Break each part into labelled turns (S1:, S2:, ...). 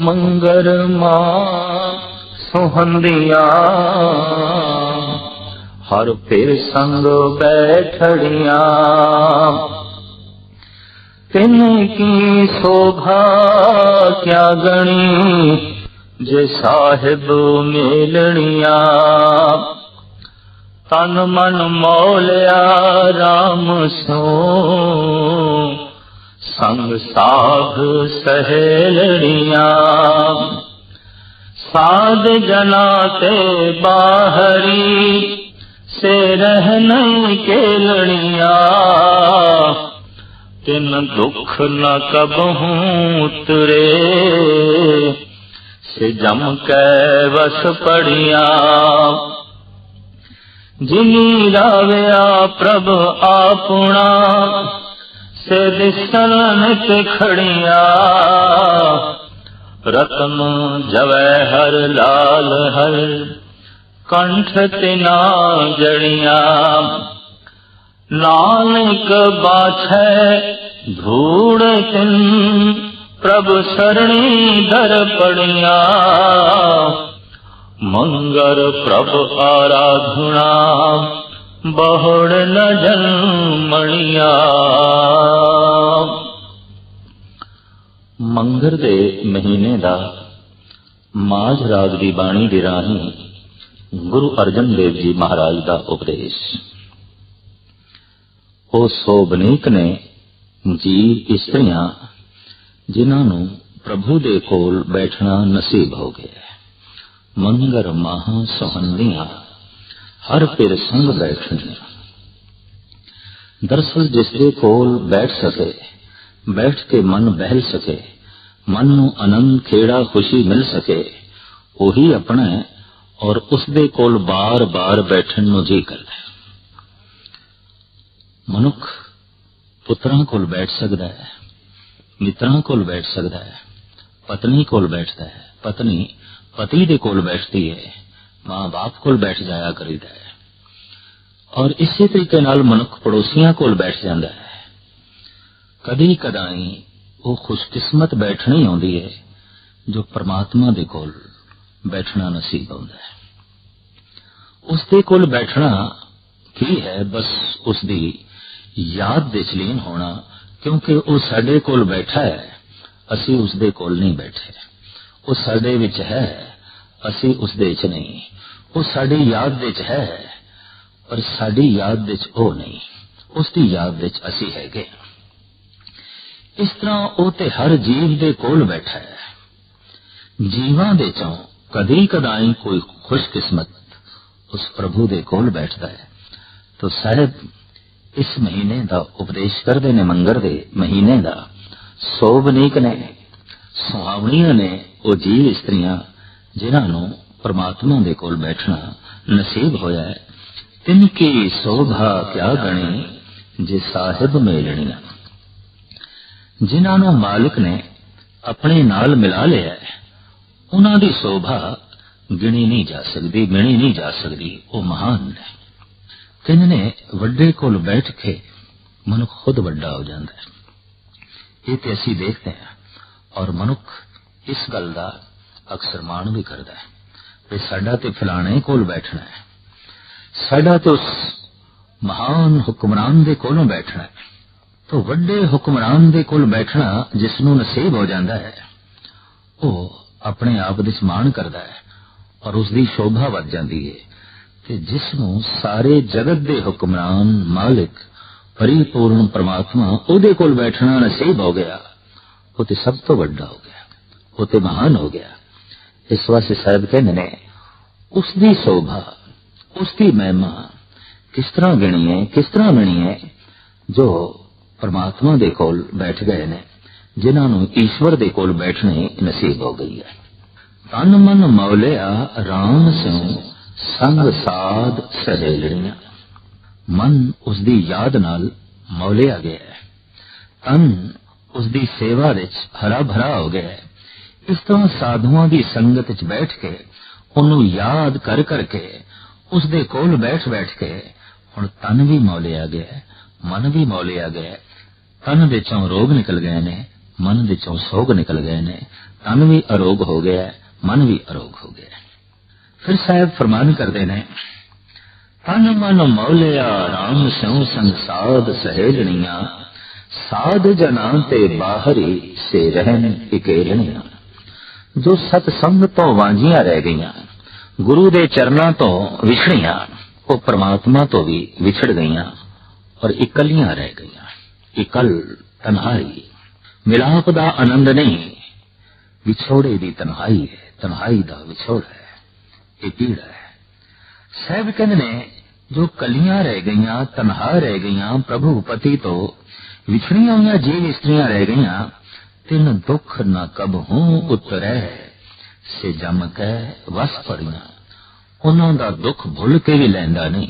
S1: ਮੰਗਰ ਮਾਂ ਸੁਹੰਦੀਆਂ। ਹਰ ਫਿਰ ਸੰਗ ਬੈਠੜੀਆਂ। ਤਿਨ ਕੀ ਸੋਭਾ ਕਿਆ ਗਣੀ, ਜੇ ਸਾਹਿਬ ਮੇਲਣੀਆਂ। ਤਨ ਮਨ ਮੋਲਿਆ RAM ਸੋ साध सहलियाना के बहरी रहण केलणिया दुख न कबहतरे से जमक वस पढ़िया जिनी रा پرب आपूणा ਸੇ ਦਿਸਣ ਨਿਤ ਖੜੀਆਂ। ਰਤਨ ਜਵੈ ਹਰ ਲਾਲ, ਹਰ ਕੰਠ ਤਿਨਾ ਜੜੀਆਂ। ਨਾਨਕ ਬਾਛੈ ਧੂੜ ਤਿਨ ਪ੍ਰਭ ਸਰਣੀ ਦਰ ਪੜੀਆਂ। ਮੰਗਰ ਪ੍ਰਭ ਆਰਾਧਨਾ। ਬਹੁੜ ਨ ਜਨਮਣੀਆਂ ਮੰਗਰ ਦੇ ਮਹੀਨੇ ਦਾ ਮਾਝ ਰਾਗ ਦੀ ਬਾਣੀ ਦੇ ਰਾਹੀਂ ਗੁਰੂ ਅਰਜਨ ਦੇਵ ਜੀ ਮਹਾਰਾਜ ਦਾ ਉਪਦੇਸ਼। ਉਹ ਸੋਬਨੀਕ ਨੇ ਜੀਵ ਇਸਤਰੀਆਂ ਜਿਨ੍ਹਾਂ ਨੂੰ ਪ੍ਰਭੂ ਦੇ ਕੋਲ ਬੈਠਣਾ ਨਸੀਬ ਹੋ ਗਿਆ। ਮੰਗਰ ਮਹਾ ਸੁਹੰਦੀਆਂ ਹਰ ਪਿਰ ਸੰਗ ਬੈਠਣੀਆਂ ਦਰਸਲ ਜਿਸ ਦੇ ਕੋਲ ਬੈਠ ਸਕੇ, ਬੈਠ ਕੇ ਮਨ ਬਹਿਲ ਸਕੇ, ਮਨ ਨੂੰ ਆਨੰਦ, ਖੇੜਾ, ਖੁਸ਼ੀ ਮਿਲ ਸਕੇ, ਉਹੀ ਆਪਣਾ ਹੈ ਔਰ ਉਸ ਦੇ ਕੋਲ ਬਾਰ-ਬਾਰ ਬੈਠਣ ਨੂੰ ਜੀ ਕਰਦਾ ਹੈ। ਮਨੁੱਖ ਪੁੱਤਰਾਂ ਕੋਲ ਬੈਠ ਸਕਦਾ ਹੈ, ਮਿੱਤਰਾਂ ਕੋਲ ਬੈਠ ਸਕਦਾ ਹੈ, ਪਤਨੀ ਕੋਲ ਬੈਠਦਾ ਹੈ, ਪਤਨੀ ਪਤੀ ਦੇ ਕੋਲ ਬੈਠਦੀ ਹੈ। ਮਾਂ-ਬਾਪ ਕੋਲ ਬੈਠ ਜਾਇਆ ਕਰੀਦਾ ਹੈ। ਔਰ ਇਸੇ ਤਰੀਕੇ ਨਾਲ ਮਨੁੱਖ ਪੜੋਸੀਆਂ ਕੋਲ ਬੈਠ ਜਾਂਦਾ ਹੈ। ਕਦੀ ਕਦਾਈ ਉਹ ਖੁਸ਼ਕਿਸਮਤ ਬੈਠਣੀ ਆਉਂਦੀ ਹੈ, ਜੋ ਪ੍ਰਮਾਤਮਾ ਦੇ ਕੋਲ ਬੈਠਣਾ ਨਸੀਬ ਆਉਂਦਾ ਹੈ। ਉਸ ਦੇ ਕੋਲ ਬੈਠਣਾ ਕੀ ਹੈ, ਬਸ ਉਸ ਦੀ ਯਾਦ ਦੇ ਚਲੀਨ ਹੋਣਾ, ਕਿਉਂਕਿ ਉਹ ਸਾਡੇ ਕੋਲ ਬੈਠਾ ਹੈ, ਅਸੀਂ ਉਸ ਦੇ ਕੋਲ ਨਹੀਂ ਬੈਠੇ। ਉਹ ਸਾਡੇ ਵਿੱਚ ਹੈ ਅਸੀਂ ਉਸ ਦੇ ਵਿੱਚ ਨਹੀਂ। ਉਹ ਸਾਡੀ ਯਾਦ ਵਿੱਚ ਹੈ, ਪਰ ਸਾਡੀ ਯਾਦ ਵਿੱਚ ਉਹ ਨਹੀਂ। ਉਸ ਦੀ ਯਾਦ ਵਿੱਚ ਅਸੀਂ ਹੈਗੇ ਇਸ ਤਰ੍ਹਾਂ ਉਹ ਤੇ ਹਰ ਜੀਵ ਦੇ ਕੋਲ ਬੈਠਾ ਹੈ। ਜੀਵਾਂ ਦੇ ਚੋਂ ਕਦੀ ਕਦਾਈ ਕੋਈ ਖੁਸ਼ਕਿਸਮਤ ਉਸ ਪ੍ਰਭੂ ਦੇ ਕੋਲ ਬੈਠਦਾ ਹੈ। ਤੋ ਸਾਹਿਬ, ਇਸ ਮਹੀਨੇ ਦਾ ਉਪਦੇਸ਼ ਕਰਦੇ ਨੇ ਮੰਗਰ ਦੇ ਮਹੀਨੇ ਦਾ। ਸੋਭਨੀਕ ਨੇ, ਸੁਹਾਵਣੀਆਂ ਨੇ, ਉਹ ਜੀਵ ਇਸਤਰੀਆਂ ਜਿਨ੍ਹਾਂ ਨੂੰ ਪਰਮਾਤਮਾ ਦੇ ਕੋਲ ਬੈਠਣਾ ਨਸੀਬ ਹੋਇਆ ਹੈ, ਤਿਨ ਕੀ ਸੋਭਾ ਕਿਆ ਗਣੀ ਜੇ ਸਾਹਿਬ ਮੇਲਣੀਆਂ। ਜਿਨ੍ਹਾਂ ਨੂੰ ਮਾਲਕ ਨੇ ਆਪਣੇ ਨਾਲ ਮਿਲਾ ਲਿਆ ਹੈ, ਉਹਨਾਂ ਦੀ ਸੋਭਾ ਗਿਣੀ ਨਹੀਂ ਜਾ ਸਕਦੀ, ਗਿਣੀ ਨਹੀਂ ਜਾ ਸਕਦੀ, ਉਹ ਮਹਾਨ ਹੈ ਕਹਿੰਦੇ ਵੱਡੇ ਕੋਲ ਬੈਠ ਕੇ ਮਨੁੱਖ ਖੁਦ ਵੱਡਾ ਹੋ ਜਾਂਦਾ ਹੈ। ਇਹ ਤੇ ਅਸੀਂ ਦੇਖਦੇ ਹਾਂ ਔਰ ਮਨੁੱਖ ਇਸ ਗੱਲ ਦਾ ਅਕਸਰ ਮਾਣ ਵੀ ਕਰਦਾ ਹੈ। ਕਿ ਸਾਡਾ ਤੇ ਫਲਾਣੇ ਕੋਲ ਬੈਠਣਾ ਹੈ। ਸਾਡਾ ਤੇ ਉਸ ਮਹਾਨ ਹੁਕਮਰਾਨ ਦੇ ਕੋਲੋਂ ਬੈਠਣਾ ਹੈ। ਤੋ ਵੱਡੇ ਹੁਕਮਰਾਨ ਦੇ ਕੋਲ ਬੈਠਣਾ ਜਿਸ ਨੂੰ ਨਸੀਬ ਹੋ ਜਾਂਦਾ ਹੈ, ਉਹ ਆਪਣੇ ਆਪ ਦੇ ਮਾਣ ਕਰਦਾ ਹੈ ਔਰ ਉਸ ਦੀ ਸ਼ੋਭਾ ਵੱਧ ਜਾਂਦੀ ਹੈ ਤੇ ਜਿਸ ਨੂੰ ਸਾਰੇ ਜਗਤ ਦੇ ਹੁਕਮਰਾਨ, ਮਾਲਿਕ, ਪਰਿਪੂਰਨ ਪ੍ਰਮਾਤਮਾ ਉਹਦੇ ਕੋਲ ਬੈਠਣਾ ਨਸੀਬ ਹੋ ਗਿਆ, ਉਹ ਤੇ ਸਭ ਤੋਂ ਵੱਡਾ ਹੋ ਗਿਆ, ਉਹ ਤੇ ਮਹਾਨ ਹੋ ਗਿਆ। ਇਸ ਵਾਸਤੇ ਸਾਹਿਬ ਕਹਿੰਦੇ ਨੇ ਉਸ ਦੀ ਸ਼ੋਭਾ ਉਸ ਦੀ ਮਹਿਮਾ ਕਿਸ ਤਰ੍ਹਾਂ ਗਿਣੀ ਹੈ, ਕਿਸ ਤਰ੍ਹਾਂ ਗਿਣੀ ਹੈ? ਜੋ ਪਰਮਾਤਮਾ ਦੇ ਕੋਲ ਬੈਠ ਗਏ ਨੇ, ਜਿਨ੍ਹਾਂ ਨੂੰ ਈਸ਼ਵਰ ਦੇ ਕੋਲ ਬੈਠਣੀ ਨਸੀਬ ਹੋ ਗਈ ਹੈ। ਤਨ ਮਨ ਮੌਲਿਆ RAM ਸਿਉ, ਸੰਗ ਸਾਧ ਸਹੇਲੜੀਆਂ। ਮਨ ਉਸ ਦੀ ਯਾਦ ਨਾਲ ਮੌਲਿਆ ਗਿਆ ਹੈ। ਤਨ ਉਸ ਦੀ ਸੇਵਾ ਵਿੱਚ ਹਰਾ ਭਰਾ ਹੋ ਗਿਆ ਹੈ। ਇਸ ਤਰ੍ਹਾਂ ਸਾਧੂਆਂ ਦੀ ਸੰਗਤ ਵਿੱਚ ਬੈਠ ਕੇ, ਉਹਨੂੰ ਯਾਦ ਕਰ ਕਰਕੇ ਉਸ ਦੇ ਕੋਲ ਬੈਠ ਬੈਠ ਕੇ, ਹੁਣ ਤਨ ਵੀ ਮੌਲਿਆ ਗਿਆ, ਮਨ ਵੀ ਮੌਲਿਆ ਗਿਆ, ਤਨ ਦੇ ਵਿੱਚੋਂ ਰੋਗ ਨਿਕਲ ਗਏ ਨੇ, ਮਨ ਵਿੱਚੋਂ ਸੋਗ ਨਿਕਲ ਗਏ ਨੇ, ਤਨ ਵੀ ਅਰੋਗ ਹੋ ਗਿਆ, ਮਨ ਵੀ ਅਰੋਗ ਹੋ ਗਿਆ। ਫਿਰ ਸਾਹਿਬ ਫਰਮਾਨ ਕਰਦੇ ਨੇ, ਤਨ ਮਨ ਮੌਲਿਆ ਰਾਮ ਸਿਉ ਸੰਸਾਦ ਸਹੇਲਣੀਆਂ ਸਾਧ ਜਨਾਂ ਤੇ ਬਾਹਰੀ ਸੇ ਰਹਿਣ ਇਕੇਲਣੀਆਂ ਜੋ ਸਤ ਸੰਗ ਤੋਂ ਵਾਂਝੀਆਂ ਰਹਿ ਗਈਆਂ, ਗੁਰੂ ਦੇ ਚਰਨਾਂ ਤੋਂ ਵਿਛੜੀਆਂ, ਉਹ ਪ੍ਰਮਾਤਮਾ ਤੋਂ ਵੀ ਵਿਛੜ ਗਈਆਂ ਔਰ ਇਕੱਲੀਆਂ ਰਹਿ ਗਈਆਂ। ਇਕਲ ਤਨਹਾਈ, ਮਿਲਾਪ ਦਾ ਆਨੰਦ ਨਹੀਂ, ਵਿਛੋੜੇ ਦੀ ਤਨਹਾਈ ਹੈ, ਤਨਹਾਈ ਦਾ ਵਿਛੋੜ ਹੈ, ਇਹ ਪੀੜਾ ਹੈ। ਸਹਿਬ ਕਹਿੰਦੇ ਨੇ, ਜੋ ਕਲੀਆਂ ਰਹਿ ਗਈਆਂ, ਤਨਹਾ ਰਹਿ ਗਈਆਂ, ਪ੍ਰਭੂ ਪਤੀ ਤੋਂ ਵਿਛੜੀਆਂ ਹੋਈਆਂ ਜੀਵ ਇਸਤਰੀਆਂ ਰਹਿ ਗਈਆਂ ਤਿੰਨ ਦੁਖ ਨਾ ਕਬ ਹੂੰ ਉਤਰੈ, ਸੇ ਜਮ ਕੈ ਵਸ ਪੜੀਆਂ। ਉਹਨਾਂ ਦਾ ਦੁੱਖ ਭੁੱਲ ਕੇ ਵੀ ਲੈਂਦਾ ਨਹੀਂ,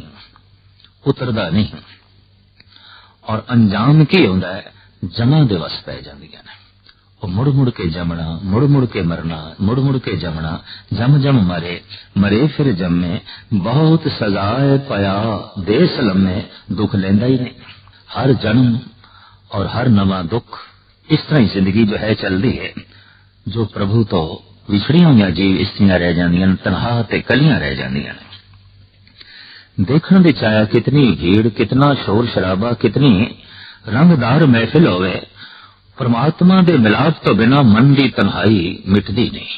S1: ਉਤਰਦਾ ਨਹੀਂ। ਔਰ ਅੰਜਾਮ ਕੀ ਹੁੰਦਾ ਹੈ? ਜਮਾਂ ਦੇ ਵਸ ਪੈ ਜਾਂਦੀਆਂ ਨੇ। ਉਹ ਮੁੜ ਮੁੜ ਕੇ ਜਮਣਾ, ਮੁੜ ਮੁੜ ਕੇ ਮਰਨਾ, ਮੁੜ ਮੁੜ ਕੇ ਜਮਣਾ, ਜਮ ਜਮ ਮਰੇ ਮਰੇ ਫਿਰ ਜੰਮੇ, ਬਹੁਤ ਸਜ਼ਾਏ ਪਿਆ ਦੇਸ ਲੰਮੇ, ਦੁੱਖ ਲੈਂਦਾ ਹੀ ਨਹੀਂ। ਹਰ ਜਨਮ ਔਰ ਹਰ ਨਵਾਂ ਦੁੱਖ ਇਸ ਤਰ੍ਹਾਂ ਹੀ ਜ਼ਿੰਦਗੀ ਜੋ ਹੈ ਚੱਲਦੀ ਹੈ। ਜੋ ਪ੍ਰਭੂ ਤੋਂ ਵਿਛੜੀਆਂ ਹੋਈਆਂ ਜੀਵ ਇਸਤਰੀਆਂ ਰਹਿ ਜਾਂਦੀਆਂ ਨੇ ਤਨਹਾ ਤੇ ਕਲੀਆਂ ਰਹਿ ਜਾਂਦੀਆਂ ਨੇ। ਦੇਖਣ ਵਿੱਚ ਚਾਇਆ ਕਿਤਨੀ ਭੀੜ, ਕਿਤਨਾ ਸ਼ੋਰ ਸ਼ਰਾਬਾ, ਕਿਤਨੀ ਰੰਗਦਾਰ ਮਹਿਫਿਲ ਹੋਵੇ, ਪਰਮਾਤਮਾ ਦੇ ਮਿਲਾਪ ਤੋਂ ਬਿਨਾ ਮਨ ਦੀ ਤਨਹਾਈ ਮਿਟਦੀ ਨਹੀਂ,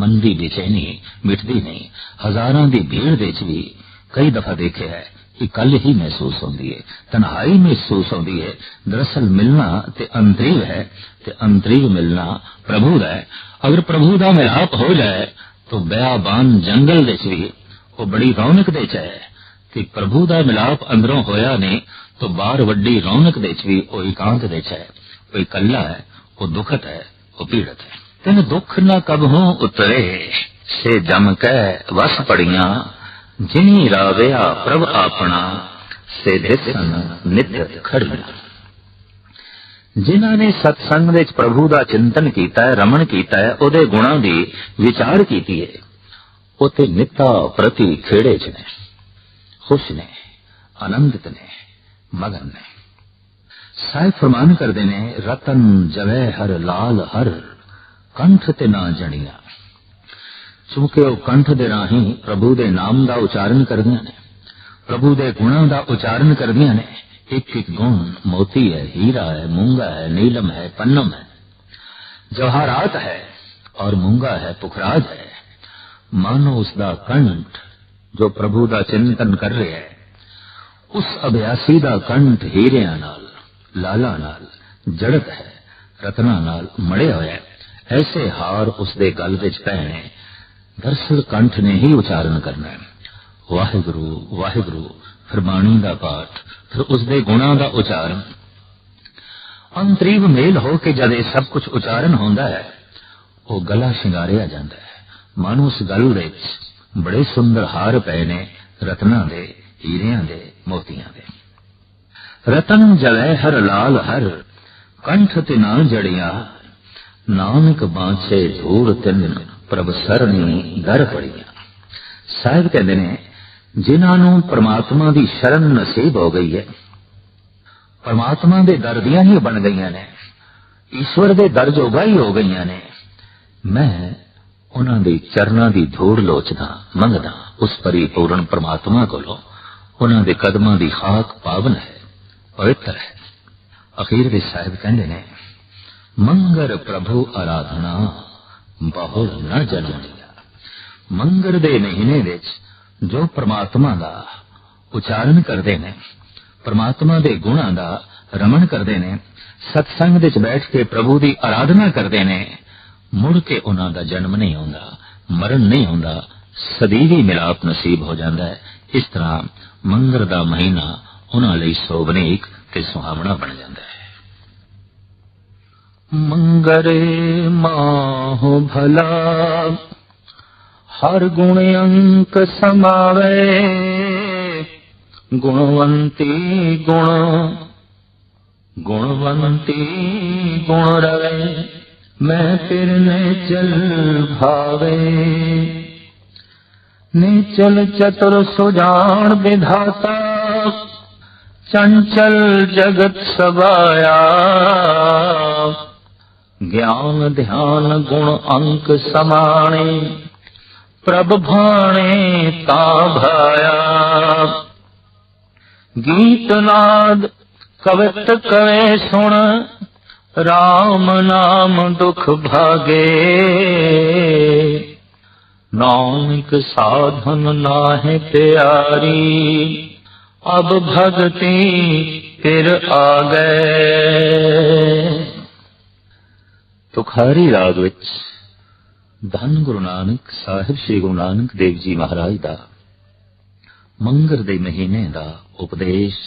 S1: ਮਨ ਦੀ ਬੇਚੈਨੀ ਮਿਟਦੀ ਨਹੀਂ। ਹਜ਼ਾਰਾਂ ਦੀ ਭੀੜ ਵਿੱਚ ਵੀ ਕਈ ਦਫਾ ਦੇਖਿਆ ਹੈ। ਕਿ ਹੀ ਮਹਿਸੂਸ ਹੁੰਦੀ ਹੈ, ਤਨਹਾਈ ਮਹਿਸੂਸ ਹੁੰਦੀ ਹੈ। ਦਰਅਸਲ ਮਿਲਣਾ ਤੇ ਅੰਤਰੀਵ ਹੈ ਤੇ ਅੰਤਰੀਵ ਮਿਲਣਾ ਪ੍ਰਭੂ ਦਾ ਹੈ। ਅਗਰ ਪ੍ਰਭੂ ਦਾ ਮਿਲਾਪ ਹੋ ਜਾਏ, ਤਾਂ ਬਿਆਬਾਨ ਜੰਗਲ ਵਿੱਚ ਉਹ ਬੜੀ ਰੌਣਕ ਦੇ ਚ ਹੈ। ਕਿ ਪ੍ਰਭੂ ਦਾ ਮਿਲਾਪ ਅੰਦਰੋਂ ਹੋਇਆ ਨਹੀਂ ਤਾਂ ਬਾਹਰ ਵੱਡੀ ਰੌਣਕ ਦੇ ਚ ਵੀ ਉਹ ਇਕਾਂਤ ਦੇ ਚ ਹੈ। ਉਹ ਇਕੱਲਾ ਹੈ, ਉਹ ਦੁਖਤ ਹੈ, ਉਹ ਪੀੜਤ ਹੈ। ਤੈਨੂੰ ਦੁੱਖ ਨਾ ਕਬ ਹੋ ਉਤਰੇ, ਸੇ ਜਮ ਕੈ ਵਸ ਪੜੀਆਂ। ਜਿਨੀ ਰਾਵਿਆ ਪ੍ਰਭ ਆਪਣਾ ਸੇ ਦਿਸਨ ਨਿਤ ਖੜੀਆਂ। ਜਿਨ੍ਹਾਂ ਨੇ ਸਤਸੰਗ ਵਿੱਚ ਪ੍ਰਭੂ ਦਾ ਚਿੰਤਨ ਕੀਤਾ ਹੈ, ਰਮਣ ਕੀਤਾ ਹੈ, ਉਹਦੇ ਗੁਣਾਂ ਦੀ ਵਿਚਾਰ ਕੀਤੀ ਹੈ। ਉਤੇ ਨਿੱਤਾ ਪ੍ਰਤੀ ਖੇੜੇ ਚ ਨੇ, ਖੁਸ਼ ਨੇ, ਆਨੰਦਿਤ ਨੇ, ਮਗਨ ਨੇ। ਸਾਹਿਬ ਫਰਮਾਨ ਕਰਦੇ ਨੇ, ਰਤਨ ਜਵੈ ਹਰ ਲਾਲ ਹਰ, ਕੰਠ ਤੇ ਨਾ ਜਣੀਆਂ। ਕਿਉਂਕਿ ਉਹ ਕੰਠ ਦੇ ਰਾਹੀਂ ਪ੍ਰਭੂ ਦੇ ਨਾਮ ਦਾ ਉਚਾਰਨ ਕਰਦੀਆਂ ਨੇ ਪ੍ਰਭੂ ਦੇ ਗੁਣਾਂ ਦਾ ਉਚਾਰਨ ਕਰਦੀਆਂ ਨੇ ਇੱਕ ਇੱਕ ਗੁਣ ਮੋਤੀ ਹੈ ਹੀਰਾ ਹੈ ਮੂੰਗਾ ਹੈ ਨੀਲਮ ਹੈ ਪੰਨਮ ਹੈ ਜਵਾਹਰਾਤ ਹੈ और मूंगा है पुखराज है मानो उसका कंठ जो प्रभु का चिंतन कर रहे है उस अभ्यासी का कंठ हीरिया नाल लाला नाल जड़त है रत्ना नाल मड़े होया ऐसे हार उसके गल विच पैने ਦਰਸਲ ਕੰਠ ਨੇ ਹੀ ਉਚਾਰਨ ਕਰਨਾ ਹੈ। ਵਾਹਿਗੁਰੂ ਵਾਹਿਗੁਰੂ, ਫਿਰ ਬਾਣੀ ਦਾ ਪਾਠ, ਫਿਰ ਉਸ ਦੇ ਗੁਣਾਂ ਦਾ ਉਚਾਰਨ। ਅੰਤਰੀਵ ਮੇਲ ਹੋ ਕੇ ਜਦ ਇਹ ਸਭ ਕੁਝ ਉਚਾਰਨ ਹੁੰਦਾ ਹੈ, ਉਹ ਗਲਾ ਸ਼ਿੰਗਾਰਿਆ ਜਾਂਦਾ ਹੈ। ਮਨ ਉਸ ਗਲ ਵਿੱਚ ਬੜੇ ਸੁੰਦਰ ਹਾਰ ਪਏ ਨੇ ਰਤਨਾਂ ਦੇ, ਹੀਰਿਆਂ ਦੇ, ਮੋਤੀਆਂ ਦੇ। ਰਤਨ ਜਲੈ ਹਰ ਲਾਲ ਹਰ, ਕੰਠ ਤੇ ਨਾ ਜੜਿਆ, ਨਾਨਕ ਬਾਛੇ ਧੂੜ ਤਿੰਨ ਪ੍ਰਭ ਸਰਣੀ ਦਰ ਪੜੀਆਂ। ਸਾਹਿਬ ਕਹਿੰਦੇ ਨੇ, ਜਿਨ੍ਹਾਂ ਨੂੰ ਪ੍ਰਮਾਤਮਾ ਦੀ ਸ਼ਰਨ ਨਸੀਬ ਹੋ ਗਈ ਹੈ, ਪ੍ਰਮਾਤਮਾ ਦੇ ਦਰ ਦੀਆਂ ਹੀ ਬਣ ਗਈਆਂ ਨੇ, ਈਸ਼ਵਰ ਦੇ ਦਰ ਜੋਗਾ ਹੀ ਹੋ ਗਈਆਂ ਨੇ। ਮੈਂ ਉਹਨਾਂ ਦੇ ਚਰਨਾਂ ਦੀ ਧੂੜ ਲੋਚਦਾ, ਮੰਗਦਾ, ਉਸ ਪਰਿਪੂਰਨ ਪਰਮਾਤਮਾ ਕੋਲੋਂ ਉਹਨਾਂ ਦੇ ਕਦਮਾਂ ਦੀ ਖਾਕ ਪਾਵਨ ਹੈ, ਪਵਿੱਤਰ ਹੈ। ਅਖੀਰ ਵਿੱਚ ਸਾਹਿਬ ਕਹਿੰਦੇ ਨੇ, ਮੰਗਰ ਪ੍ਰਭੂ ਆਰਾਧਨਾ। ਬਹੁਲ ਨਾ ਜਲਣੀਆ ਮੰਗਰ ਦੇ ਮਹੀਨੇ ਵਿੱਚ ਜੋ ਪ੍ਰਮਾਤਮਾ ਦਾ ਉਚਾਰਨ ਕਰਦੇ ਨੇ ਪ੍ਰਮਾਤਮਾ ਦੇ ਗੁਣਾਂ ਦਾ ਰਮਣ ਕਰਦੇ ਨੇ ਸਤਸੰਗ ਵਿੱਚ ਬੈਠ ਕੇ ਪ੍ਰਭੂ ਦੀ ਆਰਾਧਨਾ ਕਰਦੇ ਨੇ ਮੁੜ ਕੇ ਉਹਨਾਂ ਦਾ ਜਨਮ ਨਹੀਂ ਹੁੰਦਾ ਮਰਨ ਨਹੀਂ ਹੁੰਦਾ ਸਦੀਵੀ ਮਿਲਾਪ ਨਸੀਬ ਹੋ ਜਾਂਦਾ ਹੈ ਇਸ ਤਰ੍ਹਾਂ ਮੰਗਰ ਦਾ ਮਹੀਨਾ ਉਹਨਾਂ ਲਈ ਸੋਭਨੀਕ ਤੇ ਸੁਹਾਵਣਾ ਬਣ ਜਾਂਦਾ ਹੈ ਮੰਗਰੇ ਮਾਹੁ ਭਲਾ। ਹਰ ਗੁਣ ਅੰਕ ਸਮਾਵੇ। ਗੁਣਵੰਤੀ ਗੁਣ ਗੁਣਵੰਤੀ ਗੁਣ ਰਵੇ। ਮੈਂ ਫਿਰ ਨੇ ਚਲ ਭਾਵੇ। ਨਿਚਲ ਚਤੁਰ ਸੁਜਾਨ ਵਿਧਾਤਾ। ਚੰਚਲ ਜਗਤ ਸਵਾਇਆ ਗਿਆਨ, ਧਿਆਨ, ਗੁਣ, ਅੰਕ ਸਮਾਣੇ। ਪ੍ਰਭ ਭਾਣੇ ਤਾਂ ਭਾਇਆ। ਗੀਤ ਨਾਦ ਕਵਿਤ ਕਵੇ ਸੁਣ RAM ਨਾਮ ਦੁਖ ਭਾਗੇ। ਨਾਨਕ ਸਾਧਨ ਨਾਹਿ ਪਿਆਰੀ, ਅਬ ਭਗਤੀ ਫਿਰ ਆ ਗਏ। ਤੁਖਾਰੀ ਰਾਗ ਵਿੱਚ ਧੰਨ ਗੁਰੂ ਨਾਨਕ ਸਾਹਿਬ ਸ੍ਰੀ ਗੁਰੂ ਨਾਨਕ ਦੇਵ ਜੀ ਮਹਾਰਾਜ ਦਾ ਮੰਗਰ ਦੇ ਮਹੀਨੇ ਦਾ ਉਪਦੇਸ਼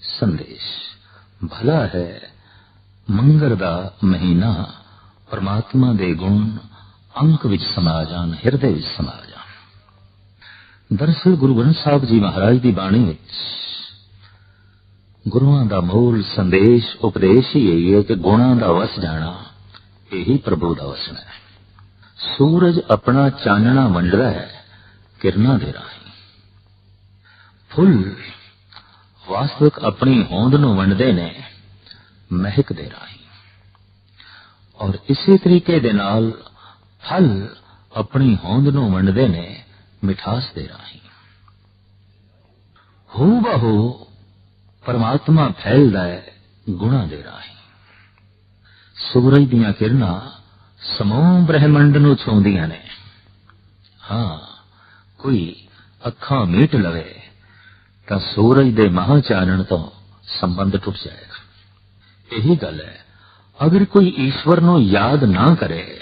S1: ਸੰਦੇਸ਼। ਭਲਾ ਹੈ, ਮੰਗਰ ਦਾ ਮਹੀਨਾ ਪਰਮਾਤਮਾ ਦੇ ਗੁਣ ਅੰਕ ਵਿੱਚ ਸਮਾ ਜਾਣ, ਹਿਰਦੇ ਵਿੱਚ ਸਮਾ ਜਾਣ। ਦਰਸਲ ਗੁਰੂ ਗ੍ਰੰਥ ਸਾਹਿਬ ਜੀ ਮਹਾਰਾਜ ਦੀ ਬਾਣੀ ਵਿੱਚ ਗੁਰੂਆਂ ਦਾ ਮੂਲ ਸੰਦੇਸ਼, ਉਪਦੇਸ਼ ਹੀ ਇਹ ਹੈ ਕਿ ਗੁਣਾਂ ਦਾ ਵਸ ਜਾਣਾ ਇਹੀ ਪ੍ਰਭੂ ਦਾ ਵਸਣਾ ਹੈ। ਸੂਰਜ ਆਪਣਾ ਚਾਨਣਾ ਵੰਡਦਾ ਹੈ, ਕਿਰਨਾਂ ਦੇ ਰਾਹੀਂ। ਫੁੱਲ ਵਾਸਤਵਿਕ ਆਪਣੀ ਹੋਂਦ ਨੂੰ ਵੰਡਦੇ ਨੇ, ਮਹਿਕ ਦੇ ਰਾਹੀਂ। ਔਰ ਇਸੇ ਤਰੀਕੇ ਦੇ ਨਾਲ ਫਲ ਆਪਣੀ ਹੋਂਦ ਨੂੰ ਵੰਡਦੇ ਨੇ, ਮਿਠਾਸ ਦੇ ਰਾਹੀਂ। ਹੂ ਬਹੂ, ਪਰਮਾਤਮਾ ਫੈਲਦਾ ਹੈ, ਗੁਣਾ ਦੇ ਰਾਹੀਂ। ਸੂਰਜ ਦੀਆਂ ਕਿਰਨਾਂ ਸਮੂਹ ਬ੍ਰਹਿਮੰਡ ਨੂੰ ਛੂੰਦੀਆਂ ਨੇ। ਹਾਂ, ਕੋਈ ਅੱਖਾਂ ਮੀਟ ਲਵੇ, ਤਾਂ ਸੂਰਜ ਦੇ ਮਹਾ ਤੋਂ ਸੰਬੰਧ ਟੁੱਟ ਜਾਏਗਾ। ਇਹੀ ਗੱਲ ਹੈ, ਅਗਰ ਕੋਈ ਈਸ਼ਵਰ ਨੂੰ ਯਾਦ ਨਾ ਕਰੇ,